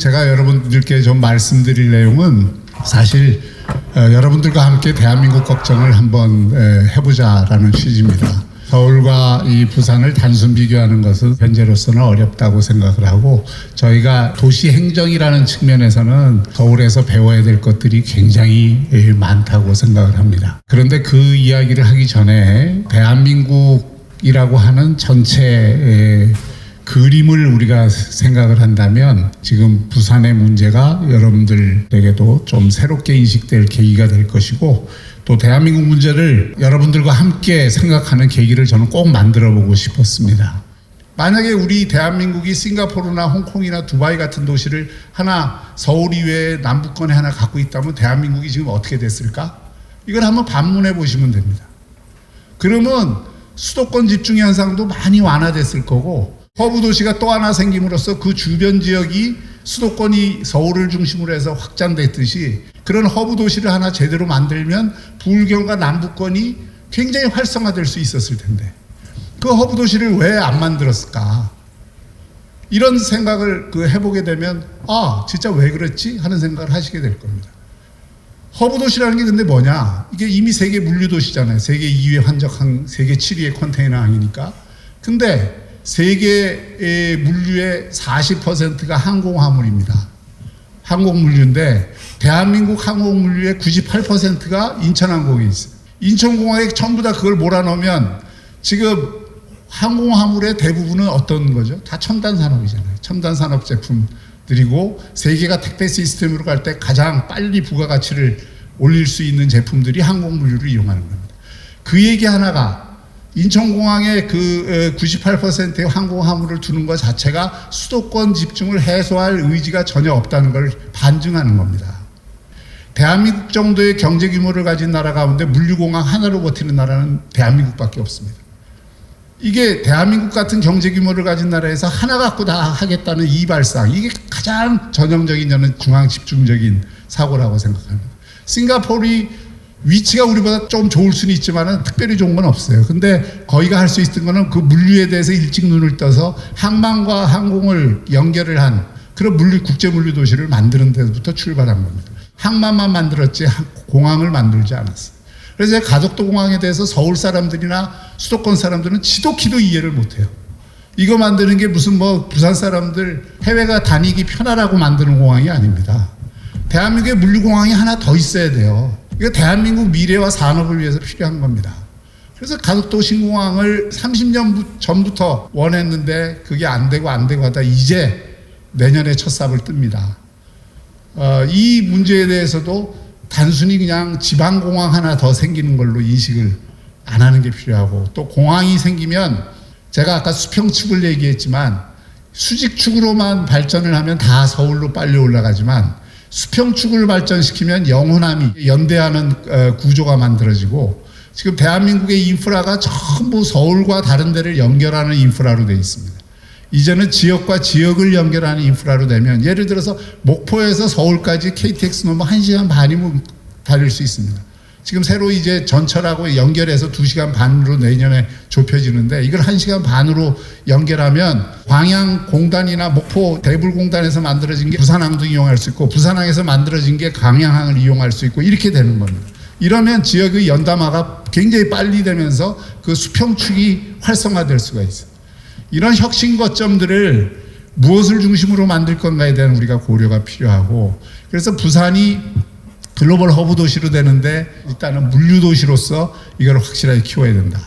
제가 여러분들께 좀 말씀드릴 내용은 사실 어, 여러분들과 함께 대한민국 걱정을 한번 에, 해보자라는 취지입니다. 서울과 이 부산을 단순 비교하는 것은 현재로서는 어렵다고 생각을 하고 저희가 도시 행정이라는 측면에서는 서울에서 배워야 될 것들이 굉장히 에, 많다고 생각을 합니다. 그런데 그 이야기를 하기 전에 대한민국이라고 하는 전체의 그림을 우리가 생각을 한다면 지금 부산의 문제가 여러분들에게도 좀 새롭게 인식될 계기가 될 것이고 또 대한민국 문제를 여러분들과 함께 생각하는 계기를 저는 꼭 만들어 보고 싶었습니다. 만약에 우리 대한민국이 싱가포르나 홍콩이나 두바이 같은 도시를 하나 서울 이외에 남부권에 하나 갖고 있다면 대한민국이 지금 어떻게 됐을까? 이걸 한번 반문해 보시면 됩니다. 그러면 수도권 집중 현상도 많이 완화됐을 거고 허브 도시가 또 하나 생김으로써 그 주변 지역이 수도권이 서울을 중심으로 해서 확장됐듯이 그런 허브 도시를 하나 제대로 만들면 불경과 남부권이 굉장히 활성화될 수 있었을 텐데 그 허브 도시를 왜 안 만들었을까? 이런 생각을 그 해보게 되면 아 진짜 왜 그랬지 하는 생각을 하시게 될 겁니다. 허브 도시라는 게 근데 뭐냐? 이게 이미 세계 물류 도시잖아요. 세계 2위의 환적항, 세계 7위의 컨테이너 항이니까. 근데 세계의 물류의 40%가 항공 화물입니다. 항공 물류인데 대한민국 항공 물류의 98%가 인천항공에 있어요. 인천공항에 전부 다 그걸 몰아넣으면 지금 항공 화물의 대부분은 어떤 거죠? 다 첨단 산업이잖아요. 첨단 산업 제품들이고 세계가 택배 시스템으로 갈 때 가장 빨리 부가가치를 올릴 수 있는 제품들이 항공 물류를 이용하는 겁니다. 그 얘기 하나가 인천공항에 그 98%의 항공화물을 두는 것 자체가 수도권 집중을 해소할 의지가 전혀 없다는 걸 반증하는 겁니다. 대한민국 정도의 경제 규모를 가진 나라 가운데 물류공항 하나로 버티는 나라는 대한민국밖에 없습니다. 이게 대한민국 같은 경제 규모를 가진 나라에서 하나 갖고 다 하겠다는 이발상 이게 가장 전형적인 저는 중앙 집중적인 사고라고 생각합니다. 싱가포르이 위치가 우리보다 좀 좋을 수는 있지만은 특별히 좋은 건 없어요. 근데 거기가 할 수 있던 거는 그 물류에 대해서 일찍 눈을 떠서 항만과 항공을 연결을 한 그런 물류 국제 물류 도시를 만드는 데부터 출발한 겁니다. 항만만 만들었지 공항을 만들지 않았어요. 그래서 가덕도 공항에 대해서 서울 사람들이나 수도권 사람들은 지독히도 이해를 못해요. 이거 만드는 게 무슨 뭐 부산 사람들 해외가 다니기 편하라고 만드는 공항이 아닙니다. 대한민국에 물류공항이 하나 더 있어야 돼요. 이거 대한민국 미래와 산업을 위해서 필요한 겁니다. 그래서 가덕도 신공항을 30년 전부터 원했는데 그게 안 되고 안 되고 하다 이제 내년에 첫 삽을 뜹니다. 어, 이 문제에 대해서도 단순히 그냥 지방공항 하나 더 생기는 걸로 인식을 안 하는 게 필요하고 또 공항이 생기면 제가 아까 수평축을 얘기했지만 수직축으로만 발전을 하면 다 서울로 빨리 올라가지만 수평축을 발전시키면 영호남이 연대하는 어, 구조가 만들어지고 지금 대한민국의 인프라가 전부 서울과 다른 데를 연결하는 인프라로 되어 있습니다. 이제는 지역과 지역을 연결하는 인프라로 되면 예를 들어서 목포에서 서울까지 KTX 놓으면 1시간 반이면 다닐 수 있습니다. 지금 새로 이제 전철하고 연결해서 2시간 반으로 내년에 좁혀지는데 이걸 1시간 반으로 연결하면 광양공단이나 목포 대불공단에서 만들어진 게 부산항도 이용할 수 있고 부산항에서 만들어진 게 광양항을 이용할 수 있고 이렇게 되는 겁니다. 이러면 지역의 연담화가 굉장히 빨리 되면서 그 수평축이 활성화될 수가 있어요. 이런 혁신 거점들을 무엇을 중심으로 만들 건가에 대한 우리가 고려가 필요하고 그래서 부산이 글로벌 허브 도시로 되는데 일단은 물류 도시로서 이걸 확실하게 키워야 된다.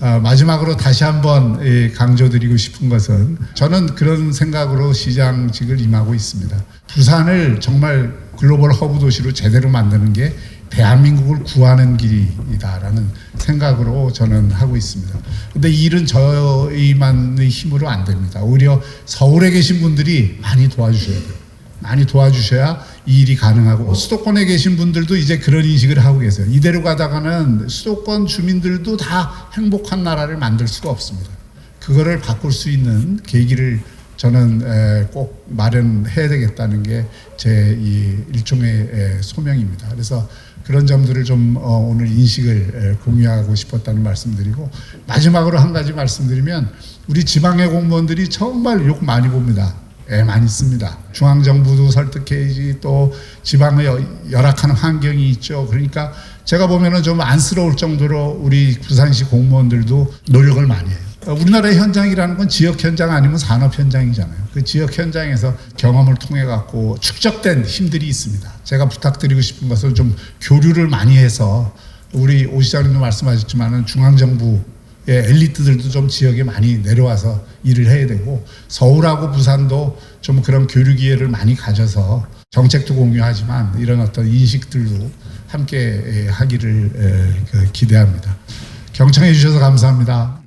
아, 마지막으로 다시 한번 강조드리고 싶은 것은 저는 그런 생각으로 시장직을 임하고 있습니다. 부산을 정말 글로벌 허브 도시로 제대로 만드는 게 대한민국을 구하는 길이다라는 생각으로 저는 하고 있습니다. 근데 이 일은 저희만의 힘으로 안 됩니다. 오히려 서울에 계신 분들이 많이 도와주셔야 돼요. 많이 도와주셔야 이 일이 가능하고 수도권에 계신 분들도 이제 그런 인식을 하고 계세요. 이대로 가다가는 수도권 주민들도 다 행복한 나라를 만들 수가 없습니다. 그거를 바꿀 수 있는 계기를 저는 꼭 마련해야 되겠다는 게 제 이 일종의 소명입니다. 그래서 그런 점들을 좀 어, 오늘 인식을 공유하고 싶었다는 말씀드리고 마지막으로 한 가지 말씀드리면 우리 지방의 공무원들이 정말 욕 많이 봅니다. 예, 많이 씁니다. 중앙 정부도 설득해야지 또 지방의 여- 열악한 환경이 있죠. 그러니까 제가 보면은 좀 안쓰러울 정도로 우리 부산시 공무원들도 노력을 많이 해요. 어, 우리나라의 현장이라는 건 지역 현장 아니면 산업 현장이잖아요. 그 지역 현장에서 경험을 통해 갖고 축적된 힘들이 있습니다. 제가 부탁드리고 싶은 것은 좀 교류를 많이 해서 우리 오 시장님도 말씀하셨지만은 중앙 정부 의 엘리트들도 좀 지역에 많이 내려와서 일을 해야 되고 서울하고 부산도 좀 그런 교류 기회를 많이 가져서 정책도 공유하지만 이런 어떤 인식들도 함께 에, 하기를 에, 그 기대합니다. 경청해 주셔서 감사합니다.